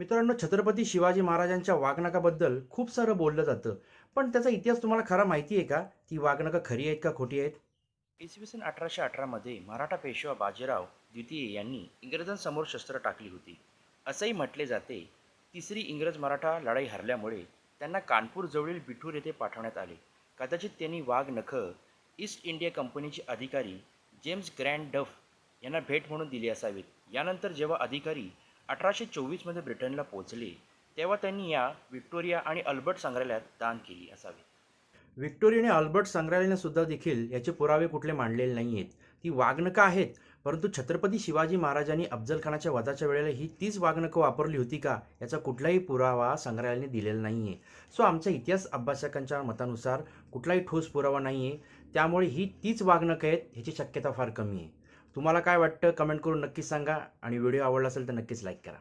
मित्रांनो छत्रपती शिवाजी महाराजांच्या वागणकाबद्दल खूप सारं बोललं जातं. पण त्याचा इतिहास तुम्हाला खरा माहिती आहे का? ती वागणकं खरी आहेत का खोटी आहेत? इसवी सन अठराशे अठरामध्ये मराठा पेशवा बाजीराव द्वितीय यांनी इंग्रजांसमोर शस्त्र टाकली होती. असंही म्हटले जाते तिसरी इंग्रज मराठा लढाई हरल्यामुळे त्यांना कानपूरजवळील बिठूर येथे पाठवण्यात आले. कदाचित त्यांनी वाघ नख ईस्ट इंडिया कंपनीचे अधिकारी जेम्स ग्रँड डफ यांना भेट म्हणून दिली असावीत. यानंतर जेव्हा अधिकारी अठराशे चोवीसमध्ये ब्रिटनला पोहोचले तेव्हा त्यांनी या व्हिक्टोरिया आणि अल्बर्ट संग्रहालयात दान केली असावी. व्हिक्टोरिया आणि अल्बर्ट संग्रहालयाने सुद्धा देखील याचे पुरावे कुठले मांडलेले नाही आहेत ती वाघनकं आहेत परंतु छत्रपती शिवाजी महाराजांनी अफजलखानाच्या वधाच्या वेळेला ही तीच वाघनकं वापरली होती का याचा कुठलाही पुरावा संग्रहालयाने दिलेला नाही आहे सो आमच्या इतिहास अभ्यासकांच्या मतानुसार कुठलाही ठोस पुरावा नाही आहे त्यामुळे ही तीच वाघनकं आहेत ह्याची शक्यता फार कमी आहे. तुम्हाला काय वाटतं? कमेंट करून नक्कीच सांगा. आणि व्हिडिओ आवडला असेल तर नक्कीच लाईक करा.